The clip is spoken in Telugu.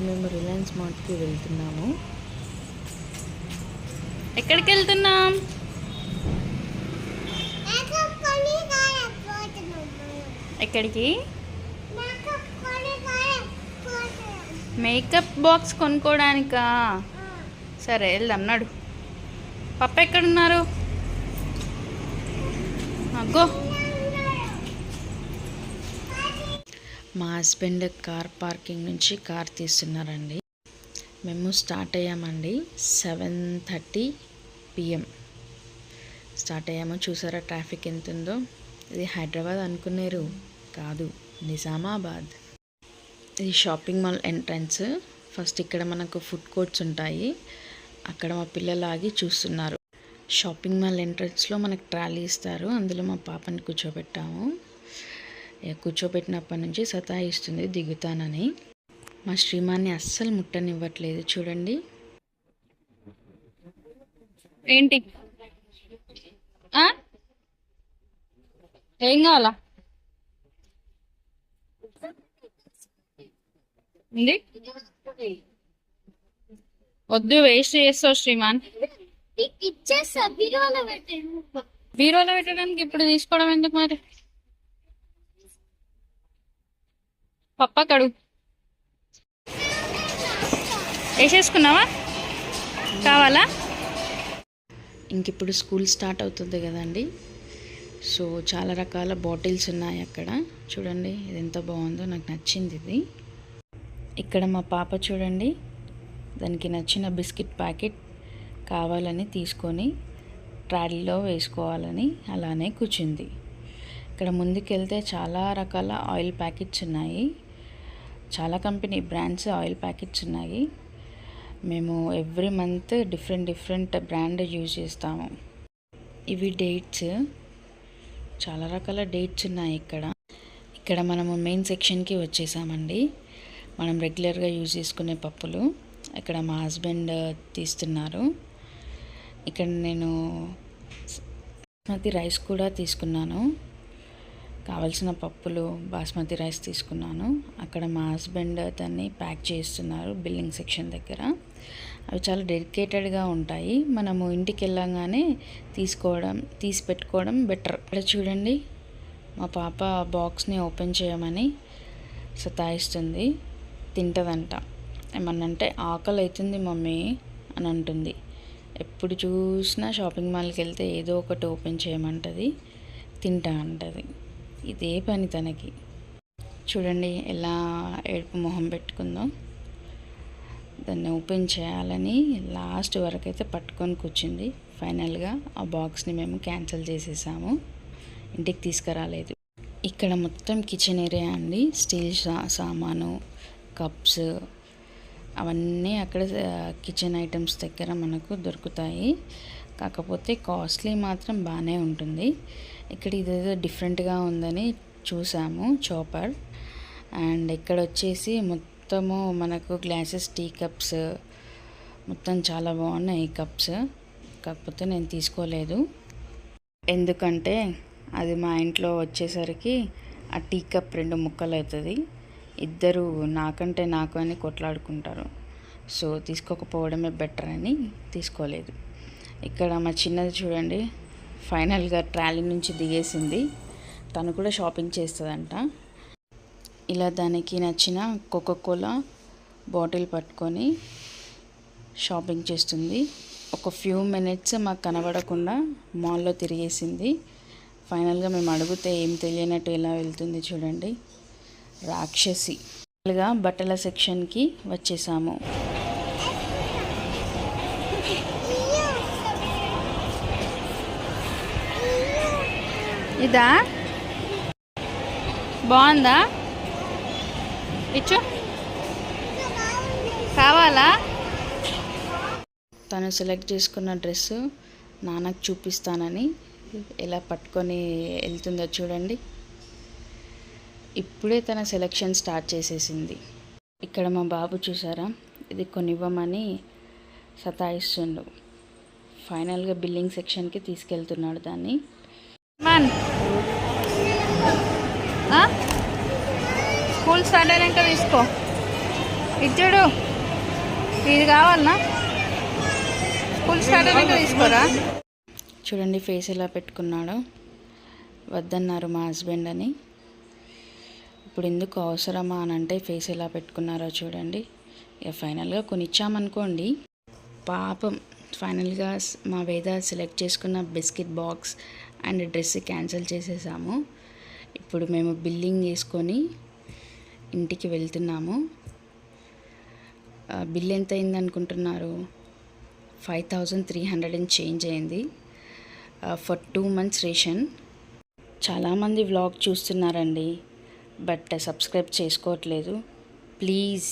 మేము రిలయన్స్ మార్ట్కి వెళ్తున్నాము. ఎక్కడికి వెళ్తున్నాం? ఎక్కడికి? మేకప్ బాక్స్ కొనుక్కోడానికా? సరే వెళ్దాం నడు. పప్ప ఎక్కడున్నారు? అగ్గో. మా హస్బెండ్ కార్ పార్కింగ్ నుంచి కార్ తీస్తున్నారండి. మేము స్టార్ట్ అయ్యామండి సెవెన్ థర్టీ పిఎం. స్టార్ట్ అయ్యాము. చూసారా ట్రాఫిక్ ఎంత ఉందో ఇది హైదరాబాద్ అనుకున్నారు కాదు నిజామాబాద్. ఇది షాపింగ్ మాల్ ఎంట్రన్స్. ఫస్ట్ ఇక్కడ మనకు ఫుడ్ కోర్ట్స్ ఉంటాయి. అక్కడ మా పిల్లలు ఆగి చూస్తున్నారు. షాపింగ్ మాల్ ఎంట్రన్స్లో మనకు ట్రాలీ ఇస్తారు. అందులో మా పాపని కూర్చోబెట్టాము. కూర్చోబెట్టినప్పటి నుంచి సతాయిస్తుంది దిగుతానని. మా శ్రీమాన్ని అస్సలు ముట్టనివ్వట్లేదు. చూడండి. ఏంటి? ఆ? ఏం కావాలా? వద్దు వేస్ట్ చేస్తావు శ్రీమాన్. బీరోలో పెట్టడానికి ఇప్పుడు తీసుకోవడం ఎందుకు మరి? పప్ప కడు వేసేసుకున్నావా? కావాలా? ఇంక ఇప్పుడు స్కూల్ స్టార్ట్ అవుతుంది కదండి. సో చాలా రకాల బాటిల్స్ ఉన్నాయి అక్కడ. చూడండి ఇది ఎంత బాగుందో నాకు నచ్చింది ఇది. ఇక్కడ మా పాప చూడండి. దానికి నచ్చిన బిస్కెట్ ప్యాకెట్ కావాలని తీసుకొని ట్రాలీలో వేసుకోవాలని అలానే కూర్చుంది. ఇక్కడ ముందుకెళ్తే చాలా రకాల ఆయిల్ ప్యాకెట్స్ ఉన్నాయి. చాలా కంపెనీ బ్రాండ్స్ ఆయిల్ ప్యాకెట్స్ ఉన్నాయి. మేము every month different different brand use చేస్తాము. ఇవి డేట్స్. చాలా రకాల డేట్స్ ఉన్నాయి ఇక్కడ. ఇక్కడ మనము మెయిన్ సెక్షన్కి వచ్చేసామండి. మనం రెగ్యులర్గా యూజ్ చేసుకునే పప్పులు. ఇక్కడ మా హస్బెండ్ తీస్తున్నారు. ఇక్కడ నేను బాస్మతి రైస్ కూడా తీసుకున్నాను. కావలసిన పప్పులు బాస్మతి రైస్ తీసుకున్నాను. అక్కడ మా హస్బెండ్ దాన్ని ప్యాక్ చేస్తున్నారు బిల్లింగ్ సెక్షన్ దగ్గర. అవి చాలా డెడికేటెడ్గా ఉంటాయి. మనము ఇంటికి వెళ్ళంగానే తీసుకోవడం తీసి పెట్టుకోవడం బెటర్. ఇక్కడ చూడండి మా పాప బాక్స్ని ఓపెన్ చేయమని సతాయిస్తుంది. తింటదంట. ఏమన్నంటే ఆకలి అవుతుంది మమ్మీ అని అంటుంది. ఎప్పుడు చూసినా షాపింగ్ మాల్కి వెళ్తే ఏదో ఒకటి ఓపెన్ చేయమంటుంది తింటా అంటది. ఇదే పని తనకి. చూడండి ఎలా ఏడుపు మొహం పెట్టుకుందో. దాన్ని ఓపెన్ చేయాలని లాస్ట్ వరకు అయితే పట్టుకొని కూర్చుంది. ఫైనల్గా ఆ బాక్స్ని మేము క్యాన్సిల్ చేసేసాము. ఇంటికి తీసుకురాలేదు. ఇక్కడ మొత్తం కిచెన్ ఏరియా అండి. స్టీల్ సా సామాను కప్స్ అవన్నీ అక్కడ కిచెన్ ఐటమ్స్ దగ్గర మనకు దొరుకుతాయి. కాకపోతే కాస్ట్లీ మాత్రం బాగానే ఉంటుంది. ఇక్కడ ఇదేదో డిఫరెంట్గా ఉందని చూసాము చాపర్. అండ్ ఇక్కడ వచ్చేసి మొత్తము మనకు గ్లాసెస్ టీ కప్స్ మొత్తం చాలా బాగున్నాయి ఈ కప్స్. కాకపోతే నేను తీసుకోలేదు. ఎందుకంటే అది మా ఇంట్లో వచ్చేసరికి ఆ టీ కప్ రెండు ముక్కలు అవుతుంది ఇద్దరు నాకంటే నాకు అని కొట్లాడుకుంటారు. సో తీసుకోకపోవడమే బెటర్ అని తీసుకోలేదు. ఇక్కడ మా చిన్నది చూడండి. ఫైనల్గా ట్రాలీ నుంచి దిగేసింది. తను కూడా షాపింగ్ చేస్తుందంట. ఇలా దానికి నచ్చిన కోకోకోలా బాటిల్ పట్టుకొని షాపింగ్ చేస్తుంది. ఒక ఫ్యూ మినిట్స్ మాకు కనబడకుండా మాల్లో తిరిగేసింది. ఫైనల్గా మేము అడిగితే ఏం తెలియనట్టు ఎలా వెళ్తుంది చూడండి. రాక్షసి. ఫైనల్గా బట్టల సెక్షన్కి వచ్చేసాము. ఇదా? బాగుందా? ఇచ్చు. కావాలా? తను సెలెక్ట్ చేసుకున్న డ్రెస్ నాన్నకు చూపిస్తానని ఎలా పట్టుకొని వెళ్తుందో చూడండి. ఇప్పుడే తన సెలెక్షన్ స్టార్ట్ చేసేసింది. ఇక్కడ మా బాబు చూసారా? ఇది కొనివ్వమని సతాయిస్తుండు. ఫైనల్గా బిల్లింగ్ సెక్షన్కి తీసుకెళ్తున్నాడు దాన్ని. మన్ స్కూల్ స్టార్ట్ అయినాక తీసుకో. ఇచ్చాడు ఇది కావాలనా? స్కూల్ స్టార్ట్ అయినాక తీసుకోరా? చూడండి ఫేస్ ఎలా పెట్టుకున్నాడు. వద్దన్నారు మా హస్బెండ్ అని. ఇప్పుడు ఎందుకు అవసరమా అని అంటే ఫేస్ ఎలా పెట్టుకున్నారో చూడండి. ఇక ఫైనల్గా కొనిచ్చామనుకోండి. పాపం ఫైనల్గా మా వేద సెలెక్ట్ చేసుకున్న biscuit box and dress cancel చేసేసాము. ఇప్పుడు మేము బిల్లింగ్ వేసుకొని ఇంటికి వెళ్తున్నాము. బిల్ ఎంత అయింది అనుకుంటున్నారు five thousand three hundred and change అయింది. For two months ration. చాలామంది వ్లాగ్ చూస్తున్నారండి బట్ సబ్స్క్రైబ్ చేసుకోవట్లేదు. ప్లీజ్.